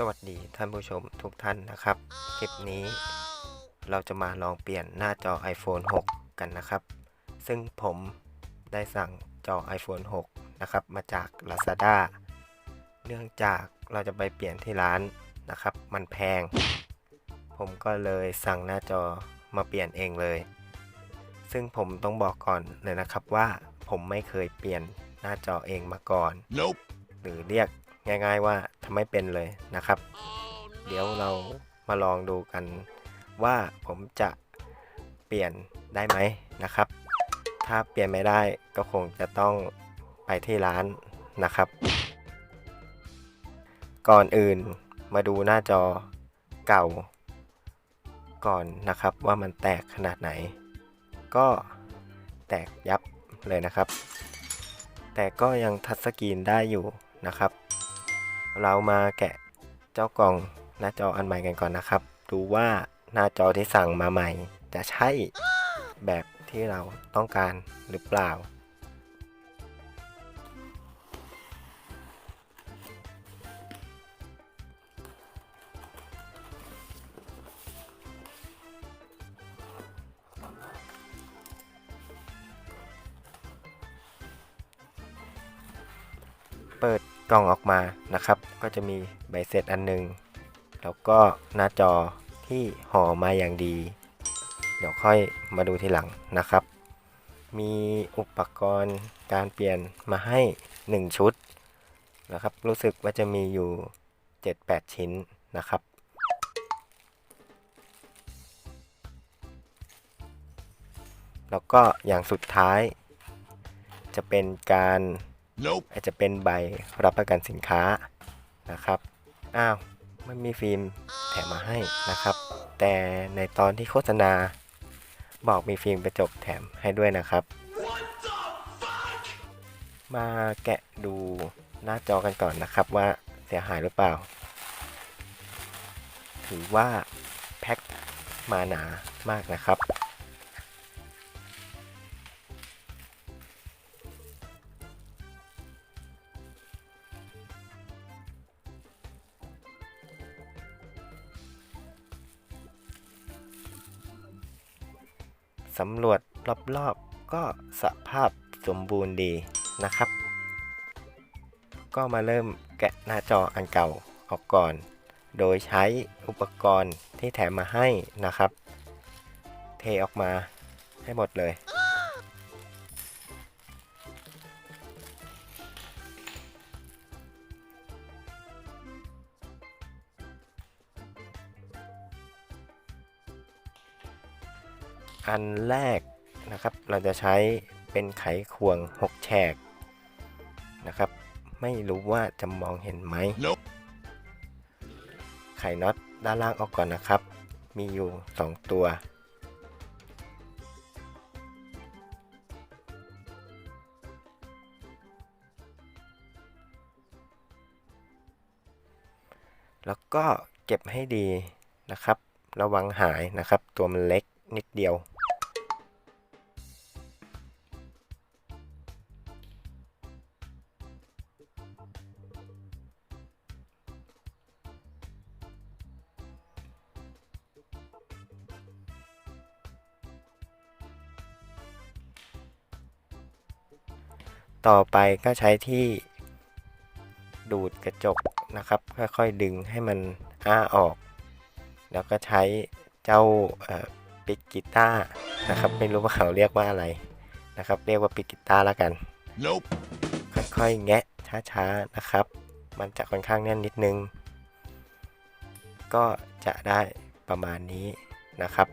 สวัสดีท่านผู้ชมทุกท่านนะครับ คลิปนี้เราจะมาลองเปลี่ยนหน้าจอ iPhone 6 กันนะครับ ซึ่งผมได้สั่งจอ iPhone 6 นะครับ มาจาก Lazada เนื่องจากเราจะไปเปลี่ยนที่ร้านนะครับ มันแพง ผมก็เลยสั่งหน้าจอมาเปลี่ยนเองเลย ซึ่งผมต้องบอกก่อนเลยนะครับว่าผมไม่เคยเปลี่ยนหน้าจอเองมาก่อน Nope. หรือเรียก ง่ายๆว่าทำไม่เป็นเลยนะครับ เดี๋ยวเรามาลองดูกันว่าผมจะเปลี่ยนได้ไหมนะครับ ถ้าเปลี่ยนไม่ได้ก็คงจะต้องไปที่ร้านนะครับ ก่อนอื่นมาดูหน้าจอเก่า ก่อนนะครับว่ามันแตกขนาดไหน ก็แตกยับเลยนะครับ แต่ก็ยังทัชสกรีนได้อยู่นะครับ เรามาแกะเจ้ากล่องหน้าจออันใหม่กันก่อนนะครับ ดูว่าหน้าจอที่สั่งมาใหม่ จะใช่แบบที่เราต้องการหรือเปล่า กล่องออกมานะครับ ก็จะมีใบเสร็จอันหนึง แล้วก็หน้าจอที่ห่อมาอย่างดี เดี๋ยวค่อยมาดูทีหลังนะครับ มีอุปกรณ์การเปลี่ยนมาให้ 1 ชุดนะครับ รู้สึกว่าจะมีอยู่ 7-8 ชิ้นนะครับแล้วก็อย่างสุดท้าย จะเป็นการ อาจจะเป็นใบรับประกันสินค้านะครับ อ้าวไม่มีฟิล์มแถมมาให้นะครับ แต่ในตอนที่โฆษณาบอกมีฟิล์มกระจกแถมให้ด้วยนะครับ มาแกะดูหน้าจอกันก่อนนะครับว่าเสียหายหรือเปล่า ถือว่าแพ็คมาหนามากนะครับ สำรวจรอบๆ ก็สภาพสมบูรณ์ดีนะครับ ก็มาเริ่มแกะหน้าจออันเก่าออกก่อน โดยใช้อุปกรณ์ที่แถมมาให้นะครับ เทออกมาให้หมดเลย อันแรกนะครับ เราจะใช้เป็นไขควง 6 แฉกนะครับ ไม่รู้ว่าจะมองเห็นไหม Nope. ไขน็อตด้านล่างออกก่อนนะครับ มีอยู่ 2 ตัว แล้วก็เก็บให้ดีนะครับ ระวังหายนะครับ ตัวมันเล็กนิดเดียว ต่อไปก็ใช้ที่ดูดกระจกนะครับ ค่อยๆดึงให้มันอ้าออก แล้วก็ใช้เจ้าเอ่อปิกกีตาร์นะครับ ไม่รู้ว่าเขาเรียกว่าอะไรนะครับ เรียกว่าปิกกีตาร์แล้วกัน Nope. ค่อยๆแงะช้าๆนะครับ มันจะค่อนข้างแน่นนิดนึง ก็จะได้ประมาณนี้นะครับ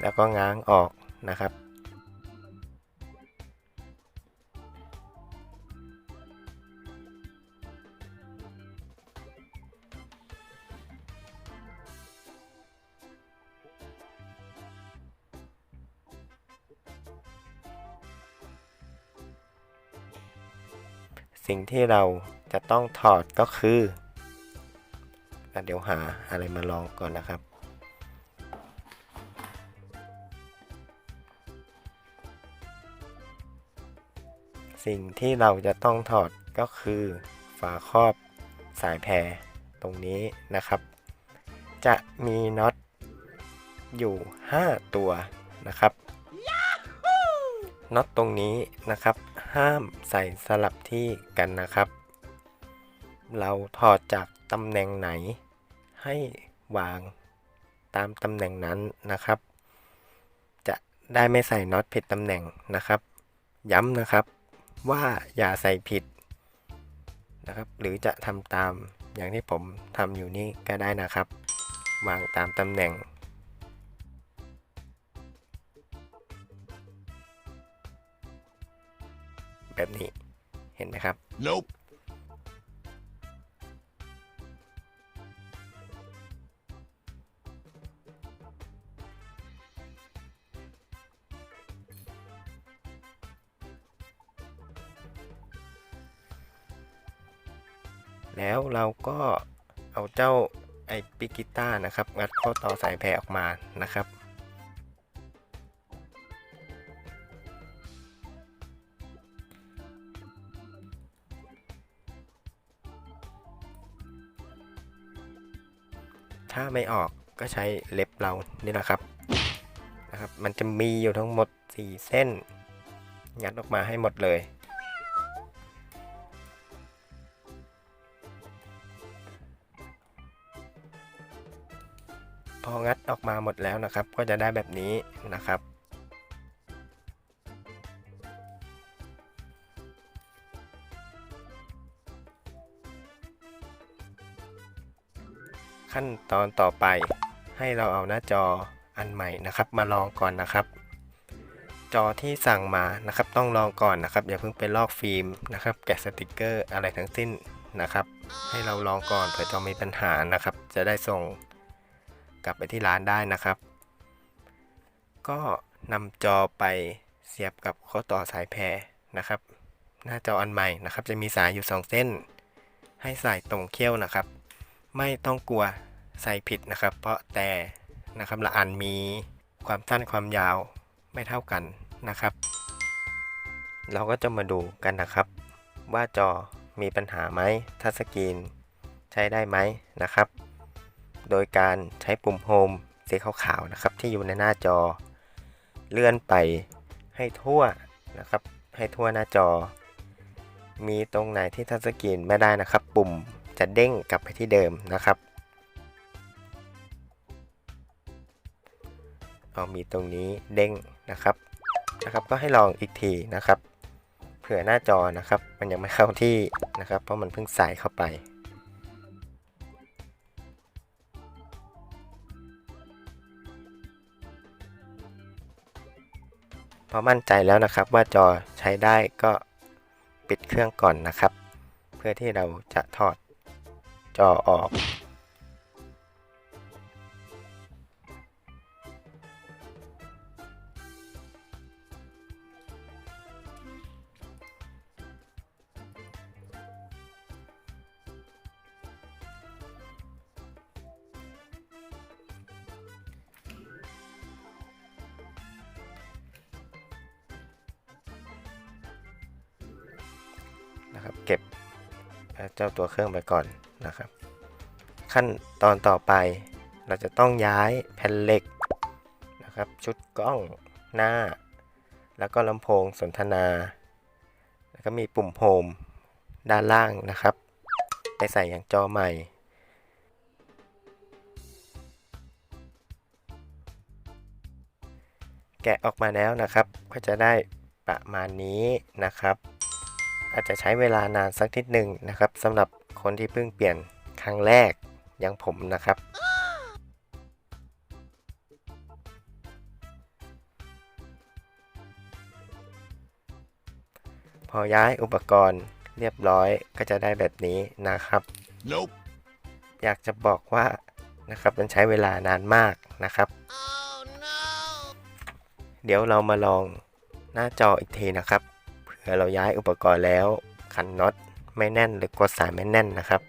แล้วก็ง้างออกนะครับ สิ่งที่เราจะต้องถอดก็คืออะเดี๋ยวหาอะไรมาลองก่อนนะครับ สิ่งที่เราจะต้องถอดก็คือ ฝาครอบสายแพรตรงนี้นะครับ จะมีน็อตอยู่ 5 ตัวนะครับน็อตตรงนี้นะครับ ห้ามใส่สลับที่กันนะครับ เราถอดจากตำแหน่งไหน ให้วางตามตำแหน่งนั้นนะครับ จะได้ไม่ใส่น็อตผิดตำแหน่งนะครับ ย้ำนะครับว่าอย่าใส่ผิดนะครับ หรือจะทำตามอย่างที่ผมทำอยู่นี่ก็ได้นะครับ วางตามตำแหน่ง แบบนี้เห็นไหมครับ Nope. แล้วเราก็เอาเจ้าไอปิกิต้านะครับ งัดเข้อต่อสายแพรออกมานะครับ ไม่ออกก็ใช้เล็บเรานี่แหละครับนะครับ มันจะมีอยู่ทั้งหมด 4 เส้น งัดออกมาให้หมดเลย พองัดออกมาหมดแล้วนะครับ ก็จะได้แบบนี้นะครับ ขั้นตอนต่อไป ให้เราเอาหน้าจออันใหม่นะครับ มาลองก่อนนะครับ จอที่สั่งมานะครับ ต้องลองก่อนนะครับ อย่าเพิ่งไปลอกฟิล์มนะครับ แกะสติกเกอร์อะไรทั้งสิ้นนะครับ ให้เราลองก่อนเผื่อจอมีปัญหานะครับ จะได้ส่งกลับไปที่ร้านได้นะครับ ก็นำจอไปเสียบกับข้อต่อสายแพรนะครับ หน้าจออันใหม่นะครับ จะมีสายอยู่ 2 เส้น ให้ใส่ตรงเขี้ยวนะครับ ไม่ต้องกลัว ใส่ผิดนะครับ เพราะแต่นะครับละอันมีความสั้นความยาวไม่เท่ากันนะครับ เราก็จะมาดูกันนะครับ ว่าจอมีปัญหาไหมทัชสกรีนใช้ได้ไหมนะครับ โดยการใช้ปุ่มโฮมสีขาวๆนะครับ ที่อยู่ในหน้าจอ เลื่อนไปให้ทั่วนะครับ ให้ทั่วหน้าจอ มีตรงไหนที่ทัชสกรีนไม่ได้นะครับ ปุ่มจะเด้งกลับไปที่เดิมนะครับ เอามีตรงนี้เด้งนะครับนะครับ ก็ให้ลองอีกทีนะครับเผื่อหน้าจอนะครับ มันยังไม่เข้าที่นะครับ เพราะมันเพิ่งใส่เข้าไปพอมั่นใจแล้วนะครับว่าจอใช้ได้ก็ปิดเครื่องก่อนนะครับ เพื่อที่เราจะถอดจอออก นะครับ เก็บเจ้าตัวเครื่องไปก่อนนะครับ ขั้นตอนต่อไปเราจะต้องย้ายแผ่นเหล็กนะครับ ชุดกล้องหน้า แล้วก็ลำโพงสนทนา แล้วก็มีปุ่มโฮมด้านล่างนะครับ ไปใส่อย่างจอใหม่แกะออกมาแล้วนะครับ ก็จะได้ประมาณนี้นะครับ อาจจะใช้เวลานานสักนิดหนึ่งนะครับสำหรับคนที่เพิ่งเปลี่ยนครั้งแรกอย่างผมนะครับ พอย้ายอุปกรณ์เรียบร้อยก็จะได้แบบนี้นะครับ Nope. อยากจะบอกว่านะครับมันใช้เวลานานมากนะครับเดี๋ยวเรามาลองหน้าจออีกทีนะครับ เผื่อเราย้ายอุปกรณ์แล้วขันน็อตไม่แน่นหรือกดสายไม่แน่นนะครับ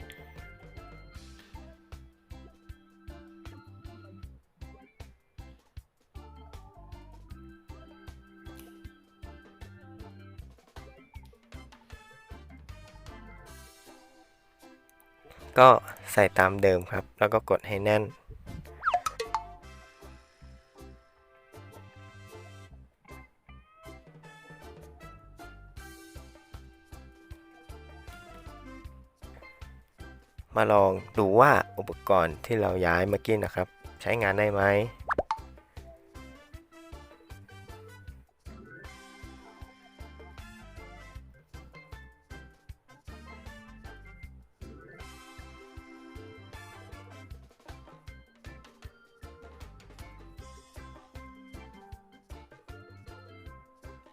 ก็ใส่ตามเดิมครับ แล้วก็กดให้แน่น มาลองดูว่าอุปกรณ์ที่เราย้ายเมื่อกี้นะครับ ใช้งานได้ไหม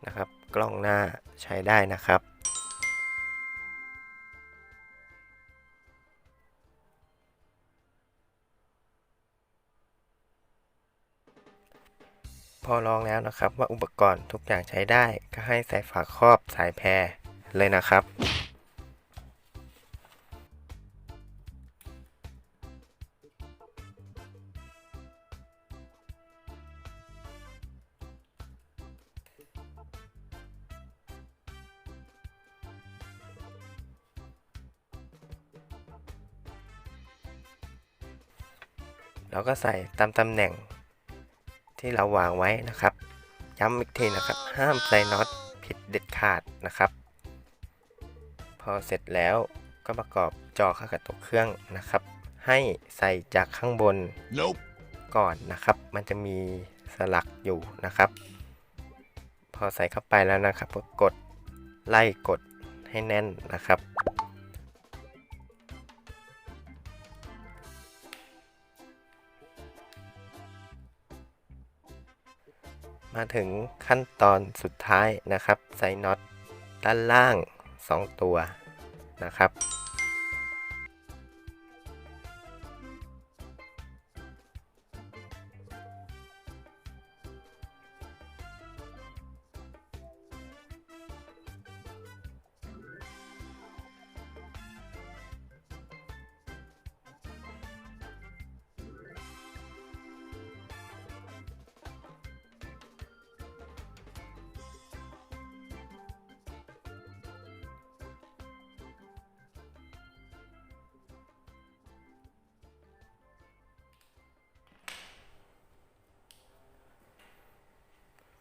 นะครับ กล้องหน้าใช้ได้นะครับ พอลองแล้วนะครับว่าอุปกรณ์ทุกอย่างใช้ได้ ก็ให้ใส่ฝาครอบสายแพรเลยนะครับ เราก็ใส่ตามตำแหน่ง ที่เราวางไว้นะครับ ย้ำอีกทีนะครับ ห้ามใส่น็อตผิดเด็ดขาดนะครับ พอเสร็จแล้วก็ประกอบจอเข้ากับตัวเครื่องนะครับ ให้ใส่จากข้างบน Nope. ก่อนนะครับ มันจะมีสลักอยู่นะครับ พอใส่เข้าไปแล้วนะครับก็กดไล่กดให้แน่นนะครับ มาถึงขั้นตอนสุดท้ายนะครับใส่น็อตด้านล่าง 2 ตัวนะครับ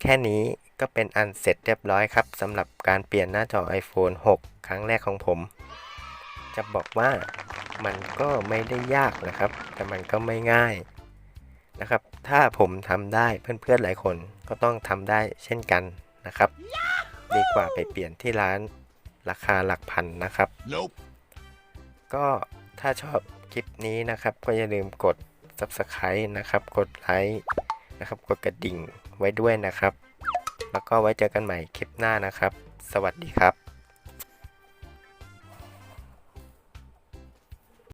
แค่นี้ก็เป็นอันเสร็จเรียบร้อยครับสำหรับการเปลี่ยนหน้าจอ iPhone 6 ครั้งแรกของผม จะบอกว่ามันก็ไม่ได้ยากนะครับ แต่มันก็ไม่ง่ายนะครับ ถ้าผมทำได้เพื่อนๆหลายคนก็ต้องทำได้เช่นกันนะครับ ดีกว่าไปเปลี่ยนที่ร้านราคาหลักพันนะครับ Nope. ก็ถ้าชอบคลิปนี้นะครับ ก็อย่าลืมกด Subscribe นะครับ กดไลค์นะครับ กดกระดิ่ง ไว้ด้วยนะครับ แล้วก็ไว้เจอกันใหม่คลิปหน้านะครับ สวัสดีครับ